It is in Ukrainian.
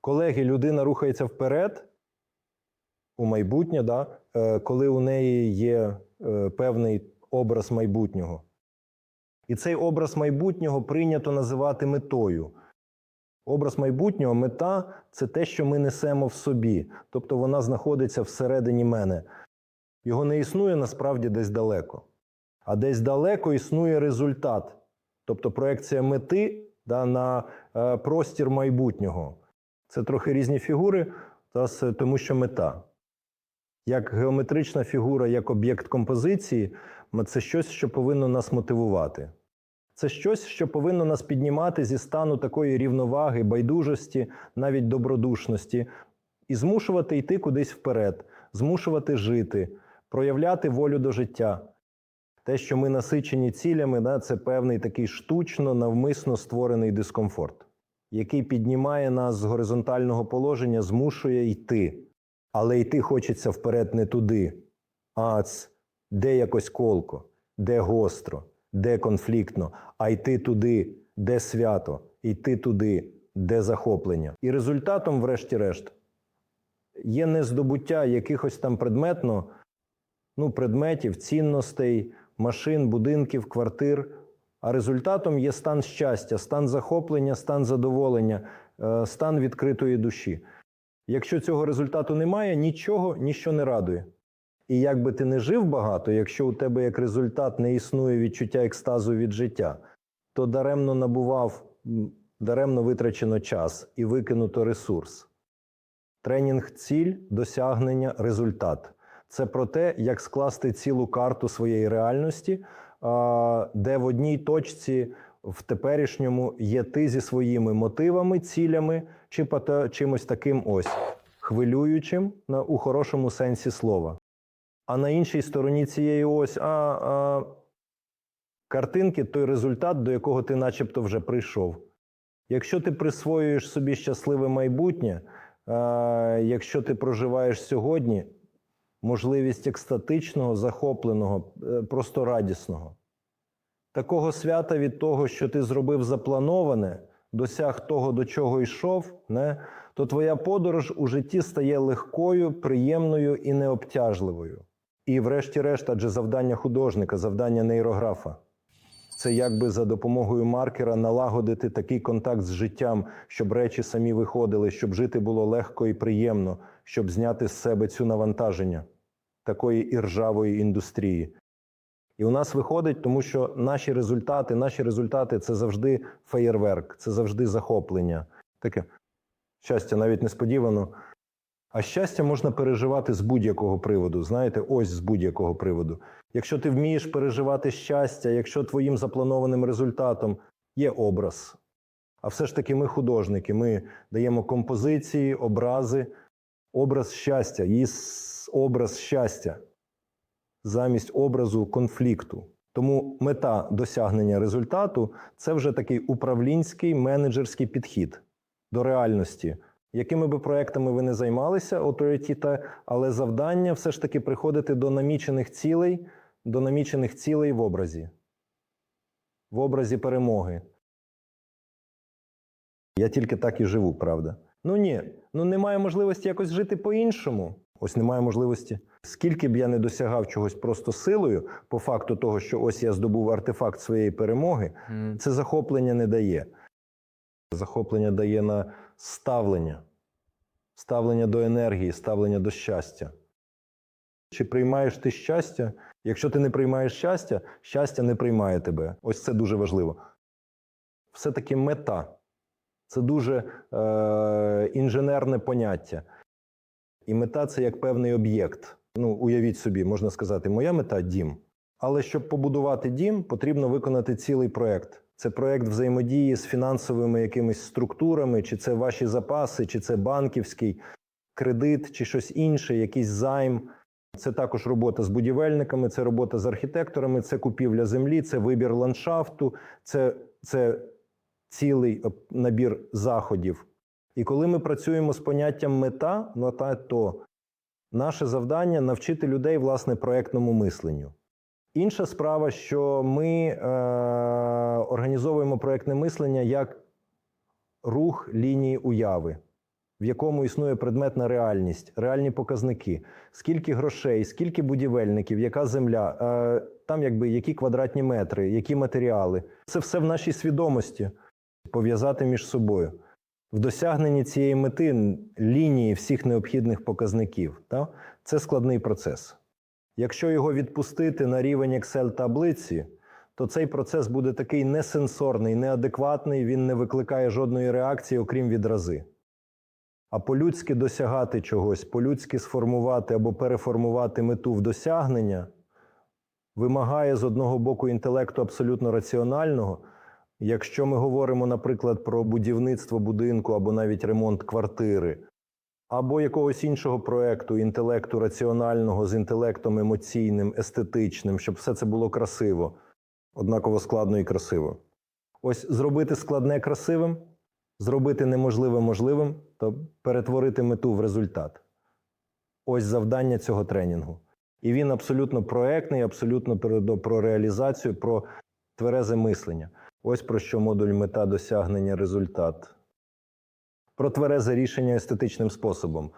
Колеги, людина рухається вперед у майбутнє, да? е, коли у неї є е, певний образ майбутнього. І цей образ майбутнього прийнято називати метою. Образ майбутнього, мета це те, що ми несемо в собі. Тобто вона знаходиться всередині мене. Його не існує насправді десь далеко. А десь далеко існує результат, тобто проекція мети да, на е, простір майбутнього. Це трохи різні фігури, тому що мета. Як геометрична фігура, як об'єкт композиції, це щось, що повинно нас мотивувати. Це щось, що повинно нас піднімати зі стану такої рівноваги, байдужості, навіть добродушності, і змушувати йти кудись вперед, змушувати жити, проявляти волю до життя. Те, що ми насичені цілями, це певний такий штучно, навмисно створений дискомфорт, який піднімає нас з горизонтального положення, змушує йти. Але йти хочеться вперед не туди. Ац, де якось колко, де гостро, де конфліктно, а йти туди, де свято, йти туди, де захоплення. І результатом, врешті-решт, є не здобуття якихось там предметно, ну, предметів, цінностей, машин, будинків, квартир. А результатом є стан щастя, стан захоплення, стан задоволення, е, стан відкритої душі. Якщо цього результату немає, нічого, ніщо не радує. І як би ти не жив багато, якщо у тебе як результат не існує відчуття екстазу від життя, то даремно набував, даремно витрачено час і викинуто ресурс. Тренінг ціль, досягнення, результат. Це про те, як скласти цілу карту своєї реальності, де в одній точці в теперішньому є ти зі своїми мотивами, цілями, чи чимось таким ось хвилюючим на, у хорошому сенсі слова. А на іншій стороні цієї ось а, а, картинки той результат, до якого ти начебто вже прийшов. Якщо ти присвоюєш собі щасливе майбутнє, а, якщо ти проживаєш сьогодні, можливість екстатичного, захопленого, е, просто радісного. Такого свята від того, що ти зробив заплановане, досяг того, до чого йшов, не, то твоя подорож у житті стає легкою, приємною і необтяжливою. І, врешті-решт, адже завдання художника, завдання нейрографа це якби за допомогою маркера налагодити такий контакт з життям, щоб речі самі виходили, щоб жити було легко і приємно, щоб зняти з себе цю навантаження такої іржавої індустрії. І у нас виходить, тому що наші результати, наші результати це завжди феєрверк, це завжди захоплення. Таке щастя навіть несподівано. А щастя можна переживати з будь-якого приводу. Знаєте, ось з будь-якого приводу. Якщо ти вмієш переживати щастя, якщо твоїм запланованим результатом є образ. А все ж таки ми художники, ми даємо композиції, образи, образ щастя, с- образ щастя замість образу конфлікту. Тому мета досягнення результату це вже такий управлінський менеджерський підхід до реальності. Якими би проектами ви не займалися, authority, але завдання все ж таки приходити до намічених цілей, до намічених цілей в образі, в образі перемоги. Я тільки так і живу, правда. Ну ні, ну немає можливості якось жити по-іншому. Ось немає можливості. Скільки б я не досягав чогось просто силою, по факту того, що ось я здобув артефакт своєї перемоги, це захоплення не дає. Захоплення дає на ставлення, ставлення до енергії, ставлення до щастя. Чи приймаєш ти щастя? Якщо ти не приймаєш щастя, щастя не приймає тебе. Ось це дуже важливо. Все-таки мета це дуже е, інженерне поняття. І мета це як певний об'єкт. Ну, уявіть собі, можна сказати, моя мета дім. Але щоб побудувати дім, потрібно виконати цілий проект. Це проект взаємодії з фінансовими якимись структурами, чи це ваші запаси, чи це банківський кредит, чи щось інше, якийсь займ. Це також робота з будівельниками, це робота з архітекторами, це купівля землі, це вибір ландшафту, це, це цілий е, набір заходів. І коли ми працюємо з поняттям мета, мета то наше завдання навчити людей власне проектному мисленню. Інша справа, що ми е, організовуємо проектне мислення як рух лінії уяви. в якому існує предметна реальність, реальні показники, скільки грошей, скільки будівельників, яка земля, е, там якби які квадратні метри, які матеріали. Це все в нашій свідомості пов'язати між собою. В досягненні цієї мети лінії всіх необхідних показників. Та? Це складний процес. Якщо його відпустити на рівень Excel-таблиці, то цей процес буде такий несенсорний, неадекватний, він не викликає жодної реакції, окрім відрази. А по-людськи досягати чогось, по-людськи сформувати або переформувати мету в досягнення вимагає з одного боку інтелекту абсолютно раціонального. Якщо ми говоримо, наприклад, про будівництво будинку або навіть ремонт квартири, або якогось іншого проекту, інтелекту раціонального з інтелектом емоційним, естетичним, щоб все це було красиво, однаково складно і красиво. Ось зробити складне красивим, зробити неможливе можливим, то перетворити мету в результат. Ось завдання цього тренінгу. І він абсолютно проектний, абсолютно про, реалізацію, про тверезе мислення. Ось про що модуль мета досягнення результат. Про тверезе рішення естетичним способом.